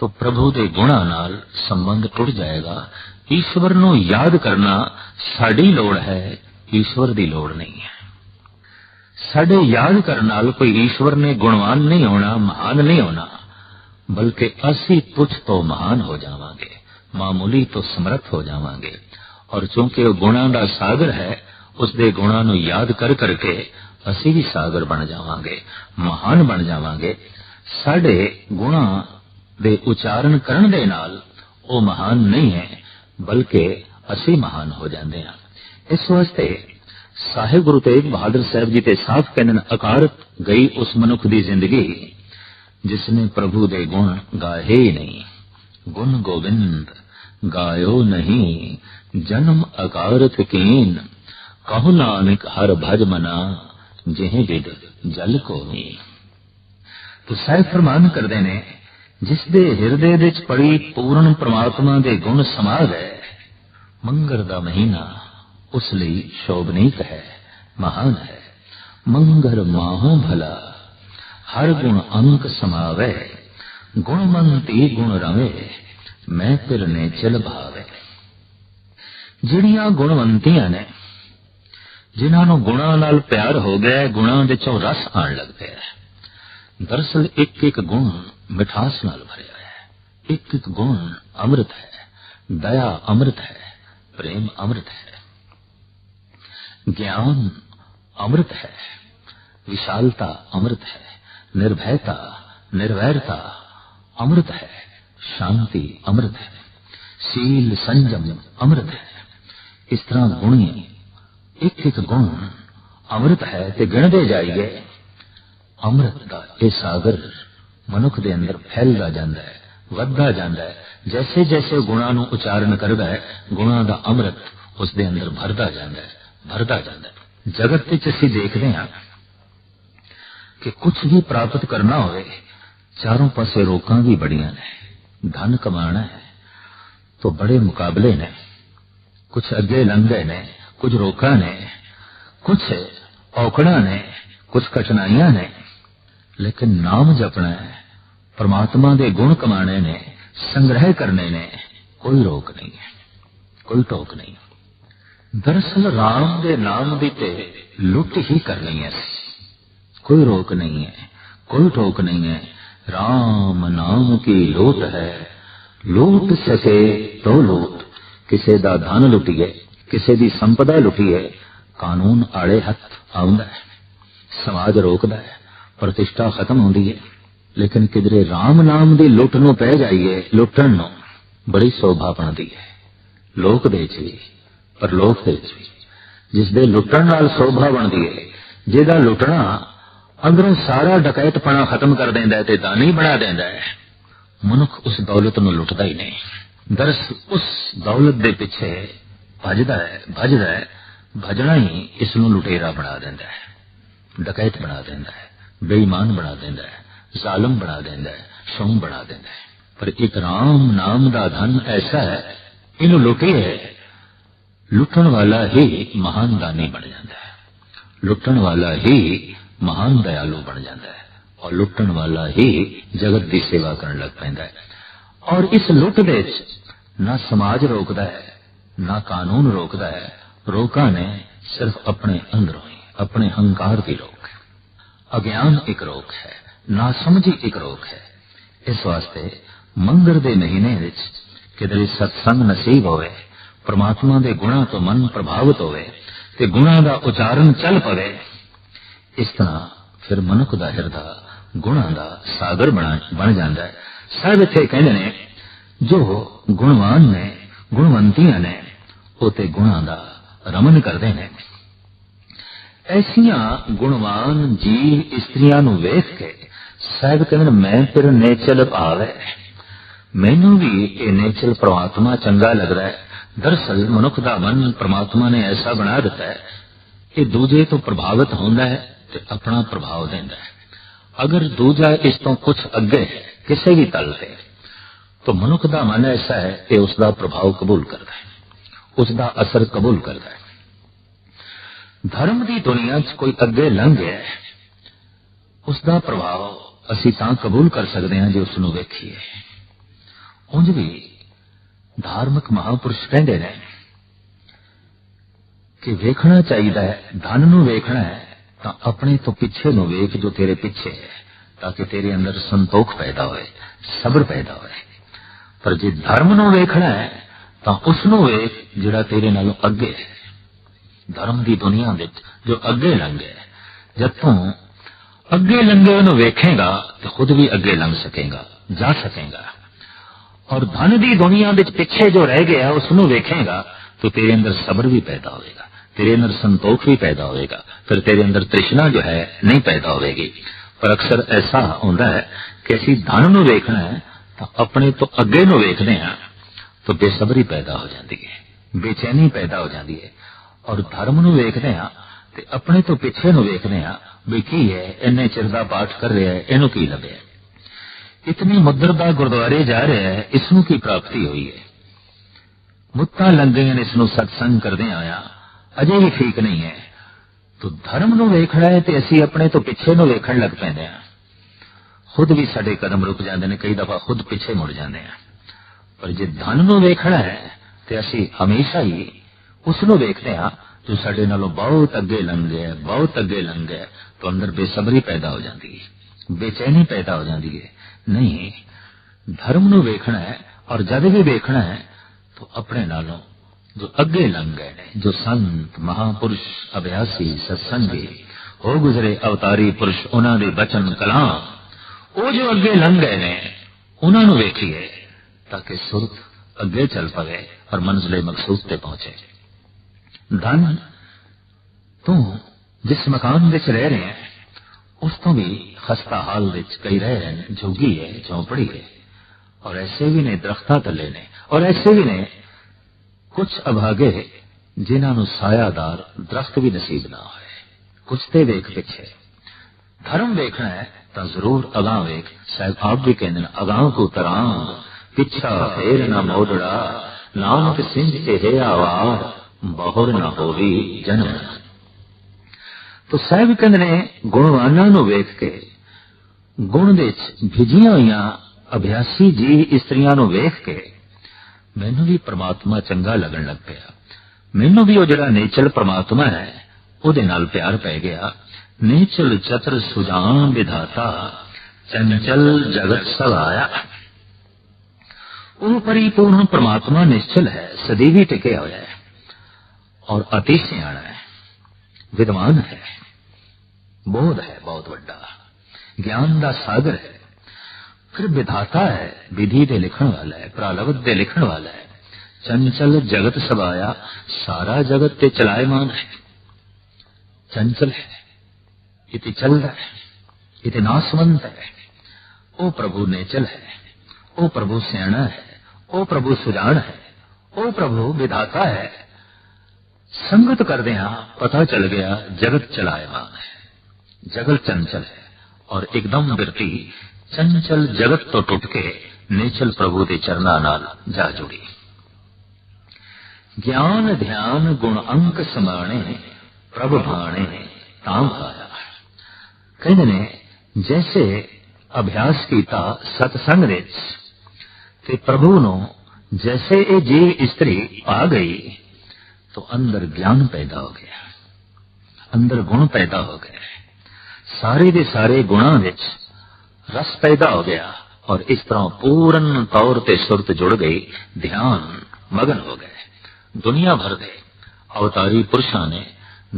S1: ਤਾਂ ਪ੍ਰਭੂ ਦੇ ਗੁਣਾ ਨਾਲ ਸੰਬੰਧ ਟੁੱਟ ਜਾਏਗਾ। ਈਸ਼ਵਰ ਨੂੰ ਯਾਦ ਕਰਨਾ ਸਾਡੀ ਲੋੜ ਹੈ, ਈਸ਼ਵਰ ਦੀ ਲੋੜ ਨਹੀਂ ਹੈ। ਸਾਡੇ ਯਾਦ ਕਰਨ ਨਾਲ ਕੋਈ ਈਸ਼ਵਰ ਨੇ ਗੁਣਵਾਨ ਨਹੀਂ ਹੋਣਾ, ਮਹਾਨ ਨਹੀਂ ਹੋਣਾ, ਬਲਕਿ ਅਸੀਂ ਤੁਝ ਤੋਂ ਮਹਾਨ ਹੋ ਜਾਵਾਂਗੇ, ਮਾਮੂਲੀ ਤੋਂ ਸਮਰੱਥ ਹੋ ਜਾਵਾਂਗੇ। ਔਰ ਕਿਉਂਕਿ ਉਹ ਗੁਣਾਂ ਦਾ ਸਾਗਰ ਹੈ ਉਸ ਦੇ ਗੁਣਾਂ ਨੂੰ ਯਾਦ ਕਰ ਕਰਕੇ ਅਸੀਂ ਵੀ ਸਾਗਰ ਬਣ ਜਾਵਾਂਗੇ, ਮਹਾਨ ਬਣ ਜਾਵਾਂਗੇ। ਸਾਡੇ ਗੁਣਾਂ ਦੇ ਉਚਾਰਨ ਕਰਨ ਦੇ ਨਾਲ ਉਹ ਮਹਾਨ ਨਹੀਂ ਹੈ, ਬਲਕਿ ਅਸੀਂ ਮਹਾਨ ਹੋ ਜਾਂਦੇ ਹਾਂ। ਇਸ ਵਾਸਤੇ ਸਾਹਿਬ ਗੁਰੂ ਤੇਗ ਬਹਾਦਰ ਸਾਹਿਬ ਜੀ ਤੇ ਸਾਫ਼ ਕਹਿਣ ਅਕਾਰਤ ਗਈ ਉਸ ਮਨੁੱਖ ਦੀ ਜ਼ਿੰਦਗੀ ਜਿਸ ਨੇ ਪ੍ਰਭੂ ਦੇ ਗੁਣ ਗਾਏ ਹੀ ਨਹੀਂ। ਗੁਣ ਗੋਬਿੰਦ, ਗਾਇਓ ਨਹੀਂ, ਜਨਮ ਅਕਾਰਤ ਕੀਨ ਕਹੋ ਨਾਨਕ ਹਰ ਭਜ ਮਨਾ, ਜਿਹ ਵਿਦ ਜਲ ਕੋ ਨੀ ਤੋ ਸਾਹਿਬ ਫਰਮਾਨ ਕਰਦੇ ਨੇ, ਜਿਸ ਦੇ ਹਿਰਦੇ ਵਿੱਚ ਪੜੀ ਪੂਰਨ ਪ੍ਰਮਾਤਮਾ ਦੇ ਗੁਣ ਸਮਾ ਗਏ ਮੰਗਰ ਦਾ ਮਹੀਨਾ। ਉਸ ਲਈ ਸ਼ੋਭਨੀਤ ਹੈ ਮਹਾਨ ਹੈ। ਮੰਗਰ ਮਾਹ ਭਲਾ ਹਰ ਗੁਣ ਅੰਕ ਸਮਾਵੇ ਗੁਣਮੰਤੀ ਗੁਣ ਰਵੇ ਮੈਂ ਫਿਰ ਚਲ ਭਾਵੇ। ਜਿਹੜੀਆਂ ਗੁਣਵੰਤੀਆਂ ਨੇ ਜਿਨ੍ਹਾਂ ਨੂੰ ਗੁਣਾਂ ਨਾਲ ਪਿਆਰ ਹੋ ਗਿਆ ਹੈ, ਗੁਣਾਂ ਦੇ ਚੋਂ ਰਸ ਆਣ ਲੱਗ ਪਿਆ ਹੈ। ਦਰਸਲ ਇੱਕ ਇੱਕ ਗੁਣ ਮਿਠਾਸ ਨਾਲ ਭਰਿਆ ਹੈ। ਇੱਕ ਇੱਕ ਗੁਣ ਅੰਮ੍ਰਿਤ ਹੈ। ਦਇਆ ਅੰਮ੍ਰਿਤ ਹੈ। ਪ੍ਰੇਮ ਅੰਮ੍ਰਿਤ ਹੈ। ज्ञान अमृत है विशालता अमृत है निर्भयता निर्वैरता अमृत है शांति अमृत है शील संयम अमृत है इस तरह गुणी एक एक गुण अमृत है ਤੇ ਗਿਣਦੇ ਜਾਈਏ ਅੰਮ੍ਰਿਤ ਦਾ ਇਹ ਸਾਗਰ ਮਨੁੱਖ ਦੇ ਅੰਦਰ ਫੈਲਦਾ ਜਾਂਦਾ ਹੈ ਵੱਧਦਾ ਜਾਂਦਾ ਹੈ ਜੈਸੇ ਜੈਸੇ ਗੁਣਾਂ ਨੂੰ ਉਚਾਰਨ ਕਰਦਾ ਹੈ ਗੁਣਾਂ ਦਾ ਅੰਮ੍ਰਿਤ ਉਸ ਦੇ ਅੰਦਰ ਭਰਦਾ ਜਾਂਦਾ ਹੈ ਭਰਦਾ ਜਾਂਦਾ ਹੈ। ਜਗਤ ਵਿੱਚ ਅਸੀਂ ਦੇਖਦੇ ਹਾਂ ਕਿ ਕੁਝ ਵੀ ਪ੍ਰਾਪਤ ਕਰਨਾ ਹੋਵੇ, ਚਾਰੋਂ ਪਾਸੇ ਰੋਕਾਂ ਵੀ ਬੜੀਆਂ ਨੇ। ਧਨ ਕਮਾਣਾ ਹੈ, ਤਾਂ ਬੜੇ ਮੁਕਾਬਲੇ ਨੇ। ਕੁਝ ਅੱਗੇ ਲੰਘੇ ਨੇ, ਕੁਝ ਰੋਕਾਂ ਨੇ ਕੁਝ ਔਕੜਾਂ ਨੇ ਕੁਝ ਕਠਿਨਾਈਆਂ ਨੇ। ਲੇਕਿਨ ਨਾਮ ਜਪਣਾ ਹੈ, ਪਰਮਾਤਮਾ ਦੇ ਗੁਣ ਕਮਾਣੇ ਨੇ, ਸੰਗ੍ਰਹਿ ਕਰਨੇ ਨੇ, ਕੋਈ ਰੋਕ ਨਹੀਂ ਹੈ, ਕੋਈ ਟੋਕ ਨਹੀਂ ਦਰਅਸਲ ਰਾਮ ਦੇ ਨਾਮ ਦੀ ਤੇ ਲੁੱਟ ਹੀ ਕਰਨੀ ਹੈ ਕੋਈ ਰੋਕ ਨਹੀਂ ਹੈ ਕੋਈ ਠੋਕ ਨਹੀਂ ਹੈ ਰਾਮ ਨਾਮ ਕੀ ਲੋਟ ਹੈ? ਲੂਟ ਸਕੇ ਤੋ ਲੂਟ। ਕਿਸੇ ਦਾ ਧਨ ਲੁੱਟੀਏ, ਕਿਸੇ ਦੀ ਸੰਪਦਾ ਲੁੱਟੀਏ, ਕਾਨੂੰਨ ਆੜੇ ਹੱਥ ਆਉਂਦਾ ਹੈ। ਸਮਾਜ ਰੋਕਦਾ ਹੈ, ਪ੍ਰਤਿਸ਼ਠਾ ਖਤਮ ਹੁੰਦੀ ਹੈ। ਲੇਕਿਨ ਕਿਧਰੇ ਰਾਮ ਨਾਮ ਦੀ ਲੁੱਟ ਨੂੰ ਪੈ ਜਾਈਏ, ਲੁੱਟਣ ਨੂੰ ਬੜੀ ਸੋਭਾ ਬਣਦੀ ਹੈ। ਲੋਕ ਦੇ ਵਿੱਚ ਵੀ ਪਰ ਲੋਕ ਦੇ ਵਿੱਚ ਵੀ ਜਿਸ ਦੇ ਲੁੱਟਣ ਨਾਲ ਸੋਭਾ ਬਣਦੀ ਹੈ, ਜਿਹਦਾ ਲੁੱਟਣਾ ਅੰਦਰੋਂ ਸਾਰਾ ਡਕੈਤਪਣਾ ਖਤਮ ਕਰ ਦਿੰਦਾ ਹੈ ਤੇ ਦਾਨੀ ਬਣਾ ਦਿੰਦਾ ਹੈ, ਮਨੁੱਖ ਉਸ ਦੌਲਤ ਨੂੰ ਲੁੱਟਦਾ ਹੀ ਨਹੀਂ। ਦਰਸ ਉਸ ਦੌਲਤ ਦੇ ਪਿੱਛੇ ਭਜਦਾ ਹੈ ਭਜਦਾ ਹੈ, ਭਜਣਾ ਹੀ ਇਸ ਨੂੰ ਲੁਟੇਰਾ ਬਣਾ ਦਿੰਦਾ ਹੈ, ਡਕੈਤ ਬਣਾ ਦਿੰਦਾ ਹੈ, ਬੇਈਮਾਨ ਬਣਾ ਦਿੰਦਾ ਹੈ, ਜ਼ਾਲਮ ਬਣਾ ਦਿੰਦਾ ਹੈ ਸ਼ੌਮ ਬਣਾ ਦਿੰਦਾ ਹੈ। ਪਰ ਇੱਕ ਰਾਮ ਨਾਮ ਦਾ ਧਨ ਐਸਾ ਹੈ, ਇਹਨੂੰ ਲੁਟੇ ਹੈ ਲੁੱਟਣ ਵਾਲਾ ਹੀ ਮਹਾਨ ਦਾਨੀ ਬਣ ਜਾਂਦਾ ਹੈ। ਲੁੱਟਣ ਵਾਲਾ ਹੀ ਮਹਾਨ ਦਇਆਲੂ ਬਣ ਜਾਂਦਾ ਹੈ ਔਰ ਲੁੱਟਣ ਵਾਲਾ ਹੀ ਜਗਤ ਦੀ ਸੇਵਾ ਕਰਨ ਲੱਗ ਪੈਂਦਾ ਹੈ। ਔਰ ਇਸ ਲੁੱਟ ਦੇ ਵਿੱਚ ਨਾ ਸਮਾਜ ਰੋਕਦਾ ਹੈ, ਨਾ ਕਾਨੂੰਨ ਰੋਕਦਾ ਹੈ। ਰੋਕਾਂ ਨੇ ਸਿਰਫ ਆਪਣੇ ਅੰਦਰੋਂ ਹੀ, ਆਪਣੇ ਹੰਕਾਰ ਦੀ ਰੋਕ ਹੈ ਅਗਿਆਨ ਇੱਕ ਰੋਕ ਹੈ, ਨਾ ਸਮਝੀ ਇੱਕ ਰੋਕ ਹੈ। ਇਸ ਵਾਸਤੇ ਮੰਦਰ ਦੇ ਮਹੀਨੇ ਵਿੱਚ ਕਿਦਰੇ ਸਤਸੰਗ ਨਸੀਬ ਹੋਵੇ ਪ੍ਰਮਾਤਮਾ ਦੇ ਗੁਣਾਂ ਤੋਂ ਮਨ ਪ੍ਰਭਾਵਿਤ ਹੋਵੇ ਤੇ ਗੁਣਾ ਦਾ ਉਚਾਰਨ ਚੱਲ ਪਵੇ, ਇਸ ਤਰ੍ਹਾਂ ਫਿਰ ਮਨੁੱਖ ਦਾ ਹਿਰਦਾ ਗੁਣਾ ਦਾ ਸਾਗਰ ਬਣ ਜਾਂਦਾ ਹੈ। ਸਭ ਇੱਥੇ ਕਹਿੰਦੇ ਨੇ, ਜੋ ਗੁਣਵਾਨ ਨੇ, ਗੁਣਵੰਤੀਆਂ ਨੇ, ਉਹ ਤੇ ਗੁਣਾ ਦਾ ਰਮਨ ਕਰਦੇ ਨੇ। ਐਸੀਆਂ ਗੁਣਵਾਨ ਜੀਵ ਇਸਤਰੀਆਂ ਨੂੰ ਵੇਖ ਕੇ ਸਾਹਿਬ ਕਹਿੰਦੇ ਮੈਂ ਤੇਰੇ ਨੇਚਲ ਆਵੇ ਮੈਨੂੰ ਵੀ ਇਹ ਨੇਚਲ ਪ੍ਰਮਾਤਮਾ ਚੰਗਾ ਲੱਗਦਾ ਹੈ। ਦਰਸਲ ਮਨੁੱਖ ਦਾ ਮਨ ਪ੍ਰਮਾਤਮਾ ਨੇ ਐਸਾ ਬਣਾ ਦਿੱਤਾ ਹੈ ਕਿ ਦੂਜੇ ਤੋਂ ਪ੍ਰਭਾਵਿਤ ਹੁੰਦਾ ਹੈ ਤੇ ਆਪਣਾ ਪ੍ਰਭਾਵ ਦਿੰਦਾ ਹੈ ਅਗਰ ਦੂਜਾ ਇਸ ਤੋਂ ਕੁਝ ਅੱਗੇ ਹੈ ਕਿਸੇ ਵੀ ਤਲ ਤੇ ਤਾਂ ਮਨੁੱਖ ਦਾ ਮਨ ਐਸਾ ਹੈ ਕਿ ਉਸ ਦਾ ਪ੍ਰਭਾਵ ਕਬੂਲ ਕਰਦਾ ਹੈ ਉਸ ਦਾ ਅਸਰ ਕਬੂਲ ਕਰਦਾ ਹੈ ਧਰਮ ਦੀ ਦੁਨੀਆ 'ਚ ਕੋਈ ਅੱਗੇ ਲੰਘ ਗਿਆ ਉਸ ਦਾ ਪ੍ਰਭਾਵ ਅਸੀਂ ਤਾਂ ਕਬੂਲ ਕਰ ਸਕਦੇ ਹਾਂ ਜੇ ਉਸ ਨੂੰ ਵੇਖੀਏ ਉਂਝ ਵੀ ਧਾਰਮਿਕ ਮਹਾਪੁਰਸ਼ ਕਹਿੰਦੇ ਨੇ ਕਿ ਵੇਖਣਾ ਚਾਹੀਦਾ ਹੈ, ਧਨ ਨੂੰ ਵੇਖਣਾ ਹੈ, ਤਾਂ ਆਪਣੇ ਤੋਂ ਪਿੱਛੇ ਨੂੰ ਵੇਖ ਜੋ ਤੇਰੇ ਪਿੱਛੇ ਹੈ, ਤਾਂ ਕਿ ਤੇਰੇ ਅੰਦਰ ਸੰਤੋਖ ਪੈਦਾ ਹੋਏ, ਸਬਰ ਪੈਦਾ ਹੋਏ। ਪਰ ਜੇ ਧਰਮ ਨੂੰ ਵੇਖਣਾ ਹੈ, ਤਾਂ ਉਸ ਨੂੰ ਵੇਖ ਜਿਹੜਾ ਤੇਰੇ ਨਾਲੋਂ ਅੱਗੇ ਹੈ। ਧਰਮ ਦੀ ਦੁਨੀਆ ਵਿੱਚ ਜੋ ਅੱਗੇ ਲੰਘੇ ਜਦ ਤੂੰ ਅੱਗੇ ਲੰਘੇ ਉਹਨੂੰ ਵੇਖੇਗਾ, ਤੇ ਖੁਦ ਵੀ ਅੱਗੇ ਲੰਘ ਸਕੇਗਾ, ਜਾ ਸਕੇਗਾ। ਔਰ ਧਨ ਦੀ ਦੁਨੀਆ ਵਿੱਚ ਪਿੱਛੇ ਜੋ ਰਹਿ ਗਿਆ, ਉਸ ਨੂੰ ਵੇਖੇਗਾ, ਤਾਂ ਤੇਰੇ ਅੰਦਰ ਸਬਰ ਵੀ ਪੈਦਾ ਹੋਵੇਗਾ। ਤੇਰੇ ਅੰਦਰ ਸੰਤੋਖ ਵੀ ਪੈਦਾ ਹੋਵੇਗਾ। ਫਿਰ ਤੇਰੇ ਅੰਦਰ ਤ੍ਰਿਸ਼ਨਾ ਜੋ ਹੈ, ਨਹੀਂ ਪੈਦਾ ਹੋਵੇਗੀ। ਪਰ ਅਕਸਰ ਐਸਾ ਹੁੰਦਾ ਹੈ ਕਿ ਅਸੀਂ ਧਨ ਨੂੰ ਵੇਖਣਾ ਹੈ, ਤਾਂ ਆਪਣੇ ਤੋਂ ਅੱਗੇ ਨੂੰ ਵੇਖਦੇ ਹਾਂ, ਤਾਂ ਬੇਸਬਰੀ ਪੈਦਾ ਹੋ ਜਾਂਦੀ ਹੈ, ਬੇਚੈਨੀ ਪੈਦਾ ਹੋ ਜਾਂਦੀ ਹੈ। ਔਰ ਧਰਮ ਨੂੰ ਵੇਖਦੇ ਹਾਂ, ਤੇ ਆਪਣੇ ਤੋਂ ਪਿੱਛੇ ਨੂੰ ਵੇਖਦੇ ਹਾਂ, ਵੀ ਕੀ ਹੈ, ਇੰਨੇ ਚਿਰ ਦਾ ਪਾਠ ਕਰ ਰਿਹਾ ਹੈ, ਇਹਨੂੰ ਕੀ ਲੱਭਿਆ ਇਤਨੀ ਮੁੱਦਰ ਦਾ ਗੁਰਦੁਆਰੇ ਜਾ ਰਿਹਾ ਹੈ ਇਸ ਨੂੰ ਕੀ ਪ੍ਰਾਪਤੀ ਹੋਈ ਹੈ ਮੁੱਤਾਂ ਲੰਘੀਆਂ ਨੇ ਇਸ ਨੂੰ ਸਤਸੰਗ ਕਰਦੇ ਆਇਆ ਅਜੇ ਵੀ ਠੀਕ ਨਹੀਂ ਹੈ ਤੋ ਧਰਮ ਨੂੰ ਵੇਖਣਾ ਹੈ ਤੇ ਅਸੀਂ ਆਪਣੇ ਤੋਂ ਪਿੱਛੇ ਨੂੰ ਵੇਖਣ ਲੱਗ ਪੈਂਦੇ ਹਾਂ ਖੁਦ ਵੀ ਸਾਡੇ ਕਦਮ ਰੁਕ ਜਾਂਦੇ ਨੇ ਕਈ ਦਫਾ ਖੁਦ ਪਿੱਛੇ ਮੁੜ ਜਾਂਦੇ ਆ ਪਰ ਜੇ ਧਨ ਨੂੰ ਵੇਖਣਾ ਹੈ ਤੇ ਅਸੀਂ ਹਮੇਸ਼ਾ ਹੀ ਉਸ ਨੂੰ ਵੇਖਦੇ ਹਾਂ ਜੋ ਸਾਡੇ ਨਾਲੋਂ ਬਹੁਤ ਅੱਗੇ ਲੰਘ ਗਿਆ ਬਹੁਤ ਅੱਗੇ ਲੰਘ ਗਿਆ ਤਾਂ ਅੰਦਰ ਬੇਸਬਰੀ ਪੈਦਾ ਹੋ ਜਾਂਦੀ ਹੈ ਬੇਚੈਨੀ ਪੈਦਾ ਹੋ ਜਾਂਦੀ ਹੈ ਨਹੀਂ ਧਰਮ ਨੂੰ ਵੇਖਣਾ ਹੈ ਔਰ ਜਦ ਵੀ ਵੇਖਣਾ ਹੈ ਤਾਂ ਆਪਣੇ ਨਾਲੋਂ ਜੋ ਅੱਗੇ ਲੰਘ ਗਏ ਨੇ ਜੋ ਸੰਤ ਮਹਾਪੁਰਸ਼ ਅਭਿਆਸੀ ਸਤਸੰਗੀ ਹੋ ਗੁਜ਼ਰੇ ਅਵਤਾਰੀ ਪੁਰਸ਼ ਉਹਨਾਂ ਦੇ ਬਚਨ ਕਲਾਮ ਉਹ ਜੋ ਅੱਗੇ ਲੰਘ ਗਏ ਨੇ ਉਹਨਾਂ ਨੂੰ ਵੇਖੀਏ ਤਾਂ ਕਿ ਸੁਰਤ ਅੱਗੇ ਚੱਲ ਪਵੇ ਔਰ ਮੰਜ਼ਲੇ ਮਕਸੂਦ ਤੇ ਪਹੁੰਚੇ ਧਨ ਤੂੰ ਜਿਸ ਮਕਾਨ ਵਿੱਚ ਰਹਿ ਰਿਹਾ ਹੈ ਉਸ ਤੋਂ ਵੀ ਖਸਤਾ ਹਾਲ ਵਿੱਚ ਕਈ ਰਹਿ ਰਹੇ ਨੇ ਝੁੱਗੀ ਹੈ ਝੌਂਪੜੀ ਹੈ। ਔਰ ਐਸੇ ਵੀ ਨੇ ਦਰਖਤਾਂ ਥੱਲੇ ਨੇ। ਔਰ ਐਸੇ ਵੀ ਨੇ ਕੁਝ ਅਭਾਗੇ ਜਿਨ੍ਹਾਂ ਨੂੰ ਸਾਇਆਦਾਰ ਦਰਖਤ ਵੀ ਨਸੀਬ ਨਾ ਹੋਏ। ਕੁਝ ਤੇ ਵੇਖ ਪਿੱਛੇ। ਧਰਮ ਵੇਖਣਾ ਹੈ ਤਾਂ ਜ਼ਰੂਰ ਅਗਾਹ ਵੇਖ। ਸਾਹਿਬ ਆਪ ਵੀ ਕਹਿੰਦੇ ਨੇ, ਅਗਾਹ ਕੋ ਤਰਾਂ ਪਿੱਛਾ ਫੇਰ ਨਾ ਮੋੜੜਾ। ਨਾਨਕ ਸਿੰਘ ਤੇ ਹੈ ਆਵਾਰ ਬਹੁਰ ਨਾ ਹੋਵੀ ਜਨਮ ਤੋ ਸਾਹਿਬ ਕਹਿੰਦੇ ਨੇ ਗੁਣਵਾਨਾਂ ਨੂੰ ਵੇਖ ਕੇ, ਗੁਣ ਦੇ ਵਿੱਚ ਭਿਜੀਆਂ ਹੋਈਆਂ ਅਭਿਆਸੀ ਜੀ ਇਸਤਰੀਆਂ ਨੂੰ ਵੇਖ ਕੇ ਮੈਨੂੰ ਵੀ ਪ੍ਰਮਾਤਮਾ ਚੰਗਾ ਲੱਗਣ ਲੱਗ ਪਿਆ। ਮੈਨੂੰ ਵੀ ਉਹ ਜਿਹੜਾ ਨੇਚਰ ਪ੍ਰਮਾਤਮਾ ਹੈ, ਉਹਦੇ ਨਾਲ ਪਿਆਰ ਪੈ ਗਿਆ। ਨੇਚਰ ਚਤਰ ਸੁਜਾਨ ਵਿਧਾਤਾ, ਚੰਚਲ ਜਗਤ ਸਵਾਇਆ ਉਹ ਪਰਿਪੂਰਨ ਪ੍ਰਮਾਤਮਾ ਨਿਸ਼ਚਲ ਹੈ, ਸਦੀਵੀ ਟਿਕਿਆ ਹੋਇਆ ਹੈ। ਔਰ ਅਤੀ ਸਿਆਣਾ ਹੈ, ਵਿਦਵਾਨ ਹੈ। ਬੋਧ ਹੈ ਬਹੁਤ ਵੱਡਾ ਗਿਆਨ ਦਾ ਸਾਗਰ ਹੈ ਫਿਰ ਵਿਧਾਤਾ ਹੈ ਵਿਧੀ ਦੇ ਲਿਖਣ ਵਾਲਾ ਹੈ ਪ੍ਰਾਲਵਤ ਦੇ ਲਿਖਣ ਵਾਲਾ ਹੈ ਚੰਚਲ ਜਗਤ ਸਭਾਇਆ ਸਾਰਾ ਜਗਤ ਤੇ ਚਲਾਇਮਾਨ ਹੈ ਚੰਚਲ ਹੈ ਇਤੇ ਚੱਲਦਾ ਹੈ ਇਹ ਨਾਸਵੰਤ ਹੈ ਉਹ ਪ੍ਰਭੂ ਨੇਚਲ ਹੈ ਉਹ ਪ੍ਰਭੂ ਸਿਆਣਾ ਹੈ ਉਹ ਪ੍ਰਭੂ ਸੁਜਾਨ ਹੈ ਉਹ ਪ੍ਰਭੂ ਵਿਧਾਤਾ ਹੈ ਸੰਗਤ ਕਰਦੇ ਹਾਂ ਪਤਾ ਚੱਲ ਗਿਆ ਜਗਤ ਚਲਾਇਮਾਨ ਹੈ جگل چنچل ہے اور ایک دم برتی چنچل جگت تو ٹوٹ کے نیچل پربو دے چرنا نال جا جڑی۔ گیان دھیان گن انک سمانے پرب بھانے تام آیا کہنے جیسے ابیاس کیتا ست سنگ تے پربھو نو جیسے اے جی استری آ گئی، تو اندر گیان پیدا ہو گیا۔ اندر گن پیدا ہو گئے ਸਾਰੇ ਦੇ ਸਾਰੇ ਗੁਣਾਂ ਵਿੱਚ ਰਸ ਪੈਦਾ ਹੋ ਗਿਆ ਔਰ ਇਸ ਤਰ੍ਹਾਂ ਪੂਰਨ ਤੌਰ ਤੇ ਸੁਰਤ ਜੁੜ ਗਈ, ਧਿਆਨ ਮਗਨ ਹੋ ਗਏ। ਦੁਨੀਆ ਭਰ ਦੇ ਅਵਤਾਰੀ ਪੁਰਸ਼ਾਂ ਨੇ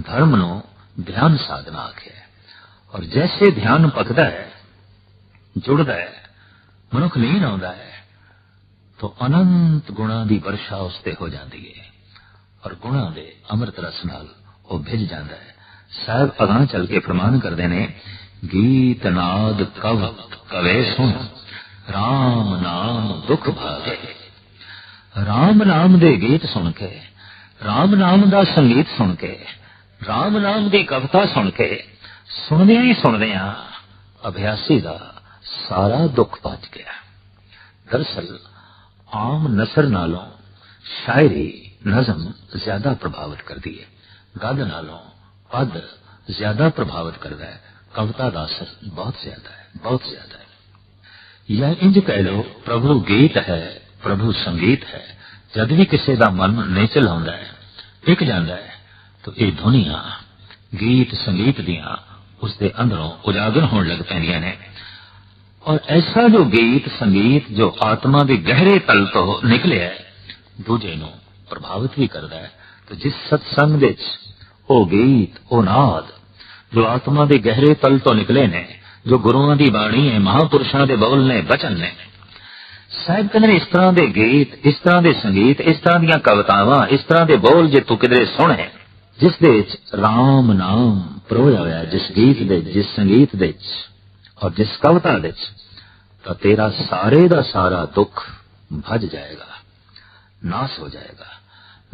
S1: ਧਰਮ ਨੂੰ ਧਿਆਨ ਸਾਧਨਾ ਆਖਿਆ ਔਰ ਜੈਸੇ ਧਿਆਨ ਪਕਦਾ ਹੈ, ਜੁੜਦਾ ਹੈ, ਮਨੁੱਖ ਲੀਨ ਆਉਂਦਾ ਹੈ, ਤਾਂ ਅਨੰਤ ਗੁਣਾ ਦੀ ਵਰਸ਼ਾ ਉਸ ਤੇ ਹੋ ਜਾਂਦੀ ਹੈ। ਔਰ ਗੁਣਾ ਦੇ ਅੰਮ੍ਰਿਤ ਰਸ ਨਾਲ ਉਹ ਭਿੱਜ ਜਾਂਦਾ ਹੈ। ਸਾਹਿਬ ਅਗਾਂ ਚੱਲ ਕੇ ਫਰਮਾਨ ਕਰਦੇ ਨੇ, ਗੀਤ ਨਾਦ ਕਵ ਕਵੇ ਸੁਣ RAM ਨਾਮ ਦੁਖ ਭਾਗੇ। RAM ਨਾਮ ਦੇ ਗੀਤ ਸੁਣ ਕੇ RAM ਨਾਮ ਦਾ ਸੰਗੀਤ ਸੁਣ ਕੇ RAM ਨਾਮ ਦੀ ਕਵਿਤਾ ਸੁਣ ਕੇ, ਸੁਣਦਿਆਂ ਹੀ ਸੁਣਦਿਆਂ ਅਭਿਆਸੀ ਦਾ ਸਾਰਾ ਦੁੱਖ ਭੱਜ ਗਿਆ। ਦਰਸਲ ਆਮ ਨਸਰ ਨਾਲੋਂ ਸ਼ਾਇਰੀ ਨਜ਼ਮ ਜ਼ਿਆਦਾ ਪ੍ਰਭਾਵਿਤ ਕਰਦੀ ਹੈ। ਗਦ ਨਾਲੋਂ ਪਦ ਜ਼ਿਆਦਾ ਪ੍ਰਭਾਵਿਤ ਕਰਦਾ ਹੈ ਕਵਿਤਾ ਦਾ ਅਸਰ ਬਹੁਤ ਜ਼ਿਆਦਾ ਹੈ ਬਹੁਤ ਜ਼ਿਆਦਾ ਹੈ ਜਾਂ ਇੰਜ ਕਹਿ ਲੋ ਪ੍ਰਭੂ ਗੀਤ ਹੈ ਪ੍ਰਭੂ ਸੰਗੀਤ ਹੈ ਜਦ ਵੀ ਕਿਸੇ ਦਾ ਮਨ ਨੇਚਲ ਹੁੰਦਾ ਹੈ ਟਿਕ ਜਾਂਦਾ ਹੈ ਤਾਂ ਇਹ ਧੁਨੀਆਂ ਗੀਤ ਸੰਗੀਤ ਦੀਆਂ ਉਸ ਦੇ ਅੰਦਰੋਂ ਉਜਾਗਰ ਹੋਣ ਲੱਗ ਪੈਂਦੀਆਂ ਨੇ ਔਰ ਐਸਾ ਜੋ ਗੀਤ ਸੰਗੀਤ ਜੋ ਆਤਮਾ ਦੇ ਗਹਿਰੇ ਤਲ ਤੋਂ ਨਿਕਲਿਆ ਦੂਜੇ ਨੂੰ ਪ੍ਰਭਾਵਿਤ ਵੀ ਕਰਦਾ ਹੈ ਤੇ ਜਿਸ ਸਤਸੰਗ ਵਿੱਚ ਉਹ ਗੀਤ ਉਹ ਨਾਦ ਜੋ ਆਤਮਾ ਦੇ ਗਹਿਰੇ ਤਲ ਤੋਂ ਨਿਕਲੇ ਨੇ, ਜੋ ਗੁਰੂਆਂ ਦੀ ਬਾਣੀ ਹੈ, ਮਹਾਪੁਰਸ਼ਾਂ ਦੇ ਬੋਲ ਨੇ, ਬਚਨ ਨੇ। ਸਾਹਿਬ ਕਹਿੰਦੇ ਇਸ ਤਰ੍ਹਾਂ ਦੇ ਗੀਤ, ਇਸ ਤਰ੍ਹਾਂ ਦੇ ਸੰਗੀਤ, ਇਸ ਤਰ੍ਹਾਂ ਦੀਆਂ ਕਵਿਤਾਵਾਂ, ਇਸ ਤਰ੍ਹਾਂ ਦੇ ਬੋਲ ਜੇ ਤੂੰ ਕਿਧਰੇ ਸੁਣੇ ਜਿਸ ਦੇ ਵਿੱਚ RAM ਨਾਮ ਪਰੋਇਆ ਹੋਇਆ, ਜਿਸ ਗੀਤ ਦੇ, ਜਿਸ ਸੰਗੀਤ ਦੇ ਵਿੱਚ ਔਰ ਜਿਸ ਕਵਿਤਾ ਦੇ ਵਿੱਚ, ਤਾਂ ਤੇਰਾ ਸਾਰੇ ਦਾ ਸਾਰਾ ਦੁੱਖ ਭਜ ਜਾਏਗਾ, ਨਾਸ ਹੋ ਜਾਏਗਾ।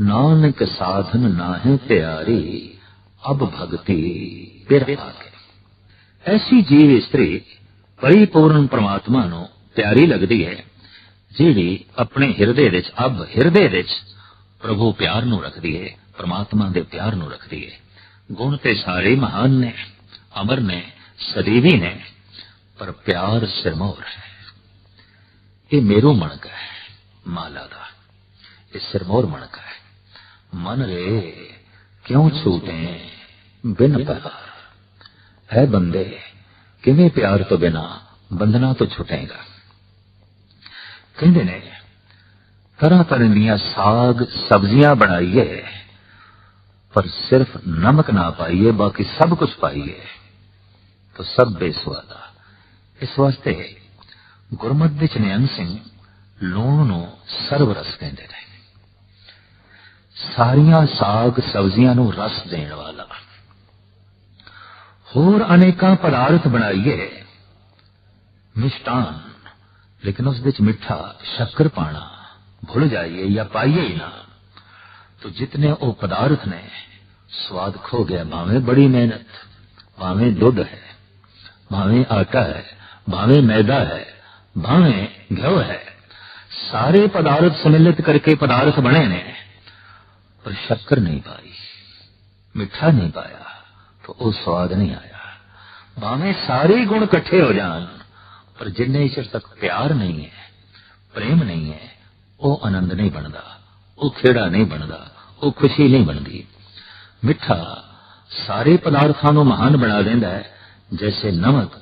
S1: ਨਾਨਕ ਸਾਧਨ ਨਾਹਿ ਪਿਆਰੀ, ਅਬ ਭਗਤੀ ਫਿਰ ਆਗੇ ਐਸੀ ਜੀਵ ਇਸਤਰੀ ਪਰਿਪੂਰਨ ਪ੍ਰਮਾਤਮਾ ਨੂੰ ਪਿਆਰੀ ਲੱਗਦੀ ਹੈ, ਜਿਹੜੀ ਆਪਣੇ ਹਿਰਦੇ ਵਿੱਚ, ਅਬ ਹਿਰਦੇ ਵਿੱਚ ਪ੍ਰਭੂ ਪਿਆਰ ਨੂੰ ਰੱਖਦੀ ਹੈ, ਪ੍ਰਮਾਤਮਾ ਦੇ ਪਿਆਰ ਨੂੰ ਰੱਖਦੀ ਹੈ। ਗੁਣ ਤੇ ਸਾਰੇ ਮਹਾਨ ਨੇ, ਅਮਰ ਨੇ, ਸਦੀਵੀ ਨੇ, ਪਰ ਪਿਆਰ ਸਿਰਮੌਰ ਹੈ। ਇਹ ਮੇਰੂ ਮਣਕ ਹੈ, ਮਾਲਾ ਦਾ। ਇਹ ਸਿਰਮੌਰ ਮਣਕ ਹੈ। ਮਨ ਰੇ ਕਿਉਂ ਛੂਟੇ ਬਿਨ ਪਿਆਰ ਹੈ ਬੰਦੇ ਕਿਵੇਂ ਪਿਆਰ ਤੋਂ ਬਿਨਾ ਬੰਧਨਾ ਤੋਂ ਛੁਟੇਗਾ ਕਹਿੰਦੇ ਨੇ ਤਰ੍ਹਾਂ ਤਰ੍ਹਾਂ ਦੀਆਂ ਸਾਗ ਸਬਜ਼ੀਆਂ ਬਣਾਈਏ ਪਰ ਸਿਰਫ ਨਮਕ ਨਾ ਪਾਈਏ ਬਾਕੀ ਸਭ ਕੁਝ ਪਾਈਏ ਤਾਂ ਸਭ ਬੇਸਵਾਦਾ ਇਸ ਵਾਸਤੇ ਗੁਰਮਤ ਵਿੱਚ ਨਿਹੰਗ ਸਿੰਘ ਲੂਣ ਨੂੰ ਸਰਵ ਰਸ ਕਹਿੰਦੇ ਨੇ ਸਾਰੀਆਂ ਸਾਗ ਸਬਜ਼ੀਆਂ ਨੂੰ ਰਸ ਦੇਣ ਵਾਲਾ ਹੋਰ ਅਨੇਕਾਂ ਪਦਾਰਥ ਬਣਾਈਏ ਮਿਸ਼ਟਾਨ ਲੇਕਿਨ ਉਸ ਵਿੱਚ ਮਿੱਠਾ ਸ਼ੱਕਰ ਪਾਣਾ ਭੁੱਲ ਜਾਈਏ ਜਾਂ ਪਾਈਏ ਹੀ ਨਾ तो जितने वो पदार्थ ने स्वाद खो गया भावे बड़ी मेहनत भावे दुध है भावे आटा है भावे मैदा है भावे घ्यव है सारे पदार्थ सम्मिलित करके पदार्थ बने ने पर शक्कर नहीं पाई मिठा नहीं पाया तो वो स्वाद नहीं आया भावे सारे गुण इकट्ठे हो जान पर जिन्ने चिर तक प्यार नहीं है प्रेम नहीं है वो आनंद नहीं बनता ਉਹ ਖੇੜਾ ਨਹੀਂ ਬਣਦਾ ਉਹ ਖੁਸ਼ੀ ਨਹੀਂ ਬਣਦੀ ਮਿੱਠਾ ਸਾਰੇ ਪਦਾਰਥਾਂ ਨੂੰ ਮਹਾਨ ਬਣਾ ਦਿੰਦਾ ਹੈ ਜੈਸੇ ਨਮਕ